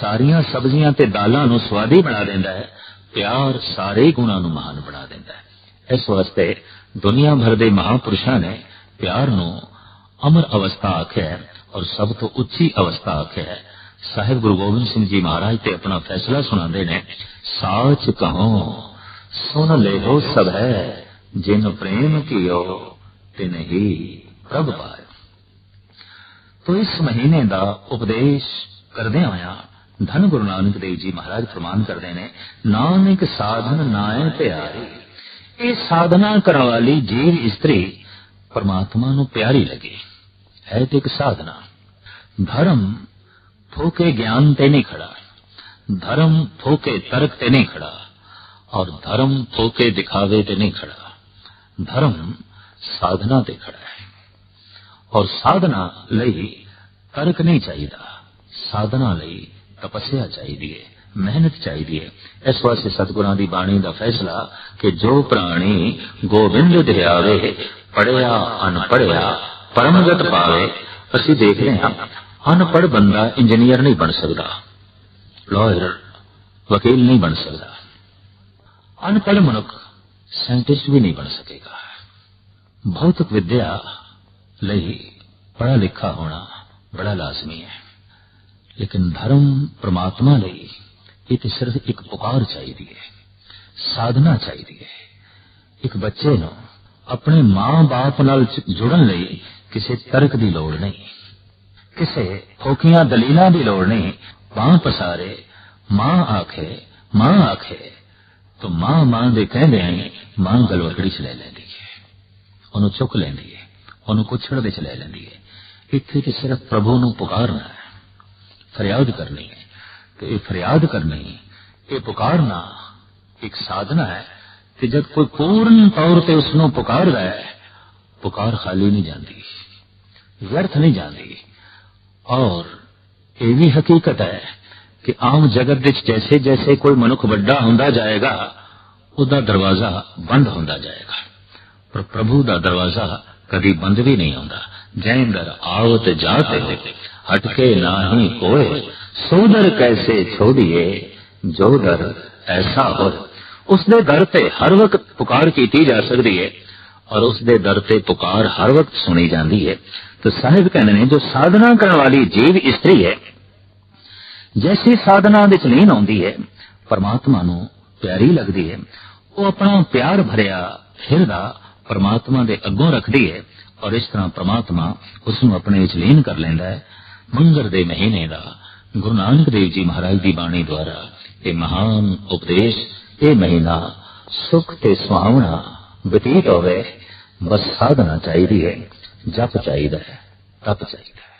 S1: ਸਾਰੀਆਂ ਸਬਜ਼ੀਆਂ ਤੇ ਦਾਲਾਂ ਨੂੰ ਸਵਾਦੀ ਬਣਾ ਦਿੰਦਾ ਹੈ ਪਿਆਰ ਸਾਰੇ ਗੁਣਾਂ ਨੂੰ ਮਹਾਨ ਬਣਾ ਦਿੰਦਾ ਹੈ ਇਸ ਵਾਸਤੇ ਦੁਨੀਆ ਭਰ ਦੇ ਮਹਾਪੁਰਸ਼ਾਂ ਨੇ ਪਿਆਰ ਨੂੰ ਅਮਰ ਅਵਸਥਾ ਆਖਿਆ ਔਰ ਸਭ ਤੋਂ ਉੱਚੀ ਅਵਸਥਾ ਆਖਿਆ ਸਾਹਿਬ ਗੁਰੂ ਗੋਬਿੰਦ ਸਿੰਘ ਜੀ ਮਹਾਰਾਜ ਤੇ ਆਪਣਾ ਫੈਸਲਾ ਸੁਣਾਉਂਦੇ ਨੇ, ਸਾਚ ਕਹੋ ਸੁਣ ਲੈੋ ਸਭ ਹੈ, ਜਿਨ ਪ੍ਰੇਮ ਕੀਓ ਤਿਨ ਹੀ ਪ੍ਰਭ ਪਾਇਓ। ਤੋ ਇਸ ਮਹੀਨੇ ਦਾ ਉਪਦੇਸ਼ ਕਰਦੇ ਹੋਇਆ ਧੰਨ ਗੁਰੂ ਨਾਨਕ ਦੇਵ ਜੀ ਮਹਾਰਾਜ ਫਰਮਾਨ ਕਰਦੇ ਨੇ, ਨਾਨਕ ਸਾਧਨ ਨਾਏ ਪਿਆਰੀ ਇਹ ਸਾਧਨਾ ਕਰਨ ਵਾਲੀ ਜੀਵ ਇਸਤਰੀ ਪਰਮਾਤਮਾ ਨੂੰ ਪਿਆਰੀ ਲੱਗੇ। ਹੈ ਤੇ ਇੱਕ ਸਾਧਨਾ। ਧਰਮ ਥੋਕੇ ਗਿਆਨ ਤੇ ਨਹੀਂ ਖੜਾ। ਧਰਮ ਥੋਕੇ ਤਰਕ ਤੇ ਨਹੀਂ ਖੜਾ। ਔਰ ਧਰਮ ਥੋਕੇ ਦਿਖਾਵੇ ਤੇ ਨਹੀਂ ਖੜਾ। ਧਰਮ ਸਾਧਨਾ ਤੇ ਖੜਾ ਹੈ। ਔਰ ਸਾਧਨਾ ਲਈ ਤਰਕ ਨਹੀਂ ਚਾਹੀਦਾ। ਸਾਧਨਾ ਲਈ ਤਪੱਸਿਆ ਚਾਹੀਦੀ ਹੈ। ਮਿਹਨਤ ਚਾਹੀਦੀ ਹੈ। ਇਸ ਵਾਸਤੇ ਸਤਿਗੁਰਾਂ ਦੀ ਬਾਣੀ ਦਾ ਫੈਸਲਾ ਕਿ ਜੋ ਪ੍ਰਾਣੀ ਗੋਬਿੰਦ ਧਿਆਵੇ ਪੜਿਆ ਅਨਪੜਿਆ ਪਰਮਗਤ ਪਾਵੇ ਅਸੀਂ ਦੇਖ ਰਹੇ ਹਾਂ ਅਨਪੜ ਬੰਦਾ ਇੰਜੀਨੀਅਰ ਨਹੀਂ ਬਣ ਸਕਦਾ, ਲਾਇਰ, ਵਕੀਲ ਨਹੀਂ ਬਣ ਸਕਦਾ। ਅਨਪੜ ਮਨੁੱਖ ਸਾਇੰਟਿਸਟ ਵੀ ਨਹੀਂ ਬਣ ਸਕੇਗਾ। ਭੌਤਿਕ ਵਿਦਿਆ ਲਈ ਪੜਾ ਲਿਖਾ ਹੋਣਾ ਬੜਾ ਲਾਜ਼ਮੀ ਹੈ। ਲੇਕਿਨ ਧਰਮ ਪ੍ਰਮਾਤਮਾ ਲਈ ਇਹ ਤੇ ਸਿਰਫ ਇੱਕ ਪੁਕਾਰ ਚਾਹੀਦੀ ਹੈ, ਸਾਧਨਾ ਚਾਹੀਦੀ ਹੈ। ਇੱਕ ਬੱਚੇ ਨੂੰ ਆਪਣੇ ਮਾਂ-ਬਾਪ ਨਾਲ ਜੁੜਨ ਲਈ ਕਿਸੇ ਤਰਕ ਦੀ ਲੋੜ ਨਹੀਂ, ਕਿਸੇ ਫੋਕੀਆਂ ਦਲੀਲਾਂ ਦੀ ਲੋੜ ਨਹੀਂ। ਬਾਹ ਪਸਾਰੇ, ਮਾਂ ਆਖੇ ਮਾਂ ਆਖੇ, ਤਾਂ ਮਾਂ ਮਾਂ ਦੇ ਕਹਿੰਦੇ ਆਂ ਮਾਂ ਗਲਵਕੜੀ ਚ ਲੈ ਲੈਂਦੀ ਹੈ। ਉਹਨੂੰ ਚੁੱਕ ਲੈਂਦੀ ਹੈ, ਉਹਨੂੰ ਕੁਛੜ ਵਿੱਚ ਲੈ ਲੈਂਦੀ ਹੈ। ਇੱਥੇ ਕਿ ਸਿਰਫ ਪ੍ਰਭੂ ਨੂੰ ਪੁਕਾਰਨਾ ਹੈ, ਫਰਿਆਦ ਕਰਨੀ ਹੈ। ਤੇ ਇਹ ਫਰਿਆਦ ਕਰਨੀ, ਇਹ ਪੁਕਾਰਨਾ ਇੱਕ ਸਾਧਨਾ ਹੈ ਕਿ ਜਦ ਕੋਈ ਪੂਰਨ ਤੌਰ ਤੇ ਉਸ ਨੂੰ ਪੁਕਾਰਦਾ ਹੈ, ਪੁਕਾਰ ਖਾਲੀ ਨਹੀਂ ਜਾਂਦੀ, ਵਿਅਰਥ ਨਹੀਂ ਜਾਂਦੀ। ਔਰ ਇਹ ਵੀ ਹਕੀਕਤ ਹੈ ਕਿ ਆਮ ਜਗਤ ਵਿੱਚ ਜੈਸੇ ਜੈਸੇ ਕੋਈ ਮਨੁੱਖ ਵੱਡਾ ਹੁੰਦਾ ਜਾਏਗਾ, ਉਹਦਾ ਦਰਵਾਜ਼ਾ ਬੰਦ ਹੁੰਦਾ ਜਾਏਗਾ। ਪਰ ਪ੍ਰਭੂ ਦਾ ਦਰਵਾਜ਼ਾ ਕਦੀ ਬੰਦ ਵੀ ਨਹੀਂ ਹੁੰਦਾ। ਜੈਂਦਰ ਆਵਤ ਜਾਤੇ ਹਟਕੇ ਨਾਹੀ ਕੋਏ ਸੋਦਰ ਕੈਸੇ ਛੋੜੀਏ ਜੋ ਦਰ ਐਸਾ ਹੋ ਉਸ ਦੇ ਦਰ ਤੇ ਹਰ ਵਕਤ ਪੁਕਾਰ ਕੀਤੀ ਜਾ ਸਕਦੀ ਹੈ ਔਰ ਉਸ ਦੇ ਦਰ ਤੇ ਪੁਕਾਰ ਹਰ ਵਕਤ ਸੁਣੀ ਜਾਂਦੀ ਹੈ ਤਾਂ ਸਾਹਿਬ ਕਹਿੰਦੇ ਨੇ ਜੋ ਸਾਧਨਾ ਕਰਨ ਵਾਲੀ ਜੀਵ ਇਸਤਰੀ ਹੈ ਜੈਸੀ ਸਾਧਨਾ ਵਿੱਚ ਲੀਨ ਆਉਂਦੀ ਹੈ ਪਰਮਾਤਮਾ ਨੂੰ ਪਿਆਰੀ ਲੱਗਦੀ ਹੈ ਉਹ ਆਪਣਾ ਪਿਆਰ ਭਰਿਆ ਹਿਰਦਾ ਪਰਮਾਤਮਾ ਦੇ ਅੱਗੋਂ ਰੱਖਦੀ ਹੈ ਔਰ ਇਸ ਤਰ੍ਹਾਂ ਪਰਮਾਤਮਾ ਉਸ ਨੂੰ ਆਪਣੇ ਵਿੱਚ ਲੀਨ ਕਰ ਲੈਂਦਾ ਹੈ ਮੰਗਰ ਦੇ ਮਹੀਨੇ ਦਾ ਗੁਰੂ ਨਾਨਕ ਦੇਵ ਜੀ ਮਹਾਰਾਜ ਦੀ ਬਾਣੀ ਦੁਆਰਾ ਇਹ ਮਹਾਨ ਉਪਦੇਸ਼, ਇਹ ਮਹੀਨਾ ਸੁਖ ਤੇ ਸੁਹਾਵਣਾ ਬਤੀਤ ਹੋਵੇ, ਬਸ ਸਾਧਨਾ ਚਾਹੀਦੀ ਹੈ, ਜਪ ਚਾਹੀਦਾ ਹੈ, ਤਪ ਚਾਹੀਦਾ ਹੈ।